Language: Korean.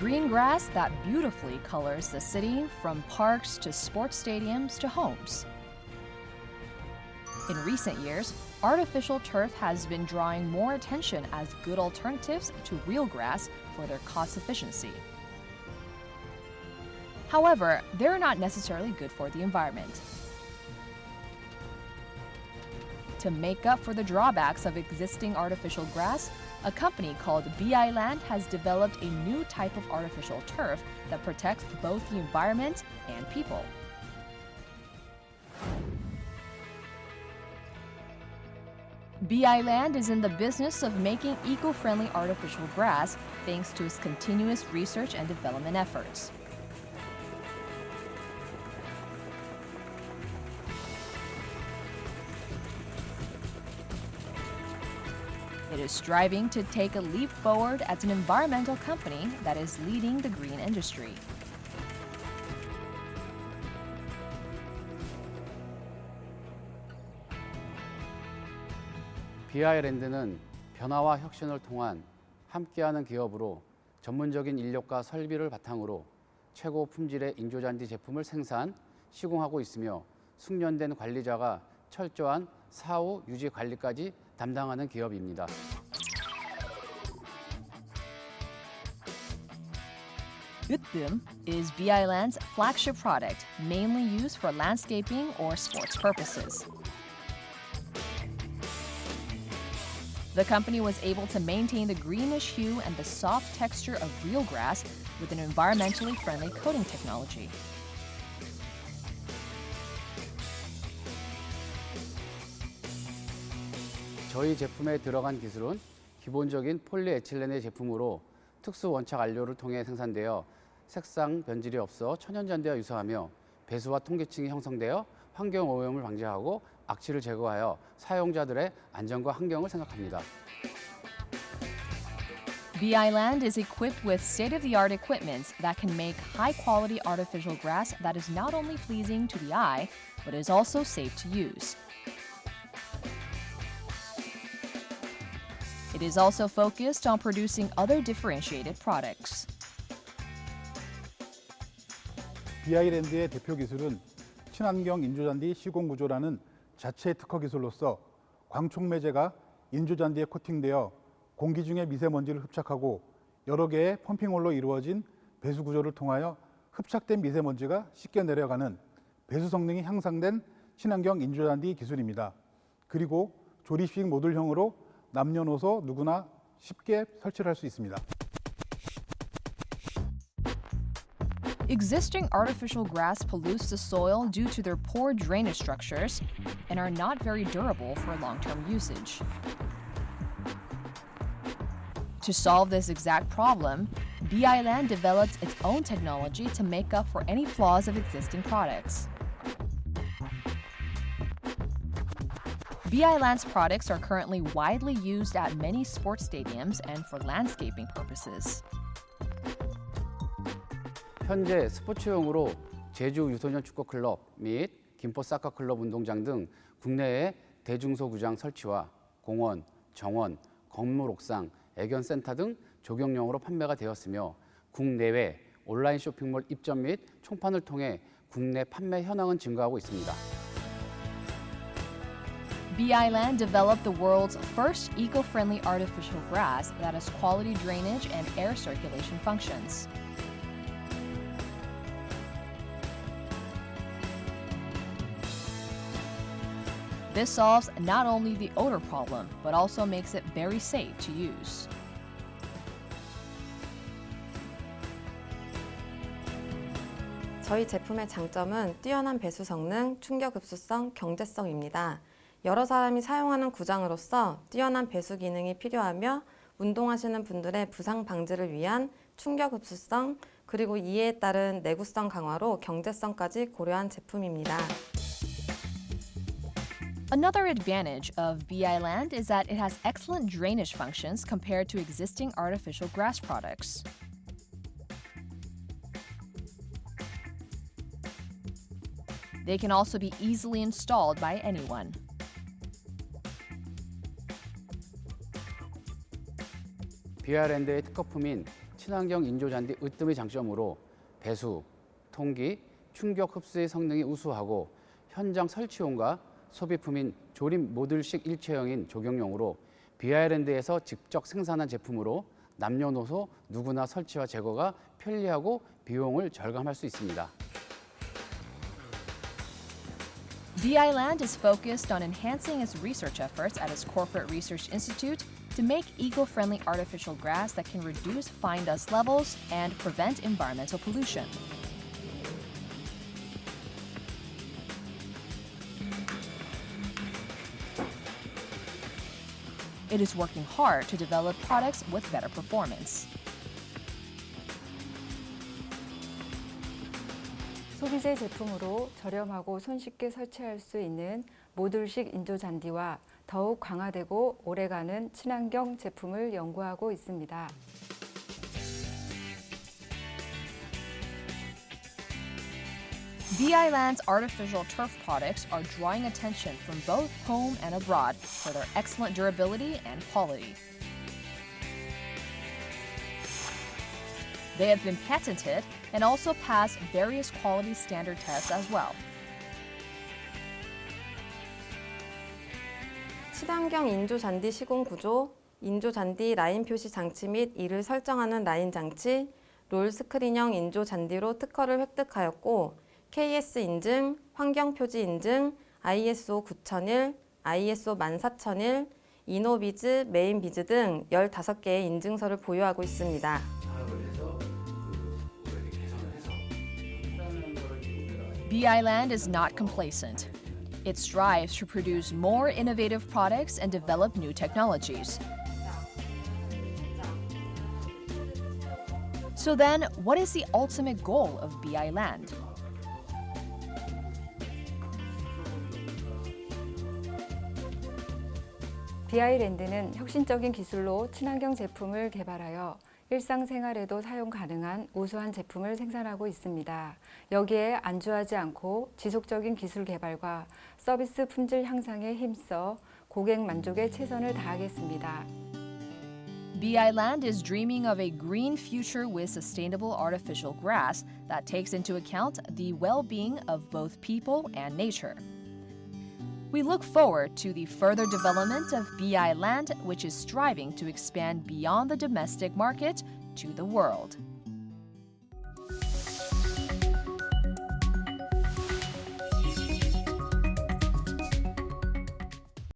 Green grass that beautifully colors the city from parks to sports stadiums to homes. In recent years, artificial turf has been drawing more attention as good alternatives to real grass for their cost efficiency. However, they're not necessarily good for the environment. To make up for the drawbacks of existing artificial grass, a company called BI Land has developed a new type of artificial turf that protects both the environment and people. BI Land is in the business of making eco friendly artificial grass thanks to its continuous research and development efforts. It is striving to take a leap forward as an environmental company that is leading the green industry. 비아이랜드는 변화와 혁신을 통한 함께하는 기업으로 전문적인 인력과 설비를 바탕으로 최고 품질의 인조잔디 제품을 생산, 시공하고 있으며 숙련된 관리자가 철저한 사후 유지 관리까지 담당하는 기업입니다. Uthum is BI Land's flagship product, mainly used for landscaping or sports purposes. The company was able to maintain the greenish hue and the soft texture of real grass with an environmentally friendly coating technology. 저희 제품에 들어간 기술은 기본적인 폴리에틸렌의 제품으로 특수 원착 안료를 통해 생산되어 색상 변질이 없어 천연잔디와 유사하며 배수와 통기층이 형성되어 환경 오염을 방지하고 악취를 제거하여 사용자들의 안전과 환경을 생각합니다. BI Land is equipped with state of the art equipment that can make high quality artificial grass that is not only pleasing to the eye, but is also safe to use. It is also focused on producing other differentiated products. 비아이랜드의 대표 기술은 친환경 인조잔디 시공 구조라는 자체 특허 기술로서 광촉 매제가 인조잔디에 코팅되어 공기 중의 미세먼지를 흡착하고 여러 개의 펌핑홀로 이루어진 배수 구조를 통하여 흡착된 미세먼지가 쉽게 내려가는 배수 성능이 향상된 친환경 인조잔디 기술입니다. 그리고 조립식 모듈형으로 남녀노소 누구나 쉽게 설치를 할 수 있습니다. Existing artificial grass pollutes the soil due to their poor drainage structures and are not very durable for long term usage. To solve this exact problem, BI Land developed its own technology to make up for any flaws of existing products. BI Land's products are currently widely used at many sports stadiums and for landscaping purposes. 현재 스포츠용으로 제주 유소년 축구 클럽 및 김포 사커 클럽 운동장 등 국내의 대중소구장 설치와 공원, 정원, 건물 옥상, 애견 센터 등 조경용으로 판매가 되었으며 국내외 온라인 쇼핑몰 입점 및 총판을 통해 국내 판매 현황은 증가하고 있습니다. BI Land developed the world's first eco friendly artificial grass that has quality drainage and air circulation functions. This solves not only the odor problem, but also makes it very safe to use. 저희 제품의 장점은 뛰어난 배수 성능, 충격 흡수성, 경제성입니다. 여러 사람이 사용하는 구장으로서 뛰어난 배수 기능이 필요하며 운동하시는 분들의 부상 방지를 위한 충격 흡수성 그리고 이에 따른 내구성 강화로 경제성까지 고려한 제품입니다. Another advantage of BI Land is that it has excellent drainage functions compared to existing artificial grass products. They can also be easily installed by anyone. 비아랜드의 특허품인 친환경 인조잔디 으뜸의 장점으로 배수, 통기, 충격 흡수의 성능이 우수하고 현장 설치용과 소비품인 조립 모듈식 일체형인 조경용으로 비아일랜드에서 직접 생산한 제품으로 남녀노소 누구나 설치와 제거가 편리하고 비용을 절감할 수 있습니다. BI Land is focused on enhancing its research efforts at its Corporate Research Institute to make eco friendly artificial grass that can reduce fine dust levels and prevent environmental pollution. It is working hard to develop products with better performance. 소비재 제품으로 저렴하고 손쉽게 설치할 수 있는 모듈식 인조 잔디와 더욱 강화되고 오래가는 친환경 제품을 연구하고 있습니다. BI Land's artificial turf products are drawing attention from both home and abroad for their excellent durability and quality. They have been patented and also pass various quality standard tests as well. 친환경 인조 잔디 시공 구조, 인조 잔디 라인 표시 장치 및 이를 설정하는 라인 장치, 롤 스크린형 인조 잔디로 특허를 획득하였고 KS 인증, 환경 표지 인증, ISO 9001, ISO 14001, 이노비즈, 메인비즈 등 15개의 인증서를 보유하고 있습니다. BI Land is not complacent. It strives to produce more innovative products and develop new technologies. So then, what is the ultimate goal of BI Land? 비아이랜드는 혁신적인 기술로 친환경 제품을 개발하여 일상생활에도 사용 가능한 우수한 제품을 생산하고 있습니다. 여기에 안주하지 않고 지속적인 기술 개발과 서비스 품질 향상에 힘써 고객 만족에 최선을 다하겠습니다. BI Land is dreaming of a green future with sustainable artificial grass that takes into account the well being of both people and nature. We look forward to the further development of BI Land, which is striving to expand beyond the domestic market to the world.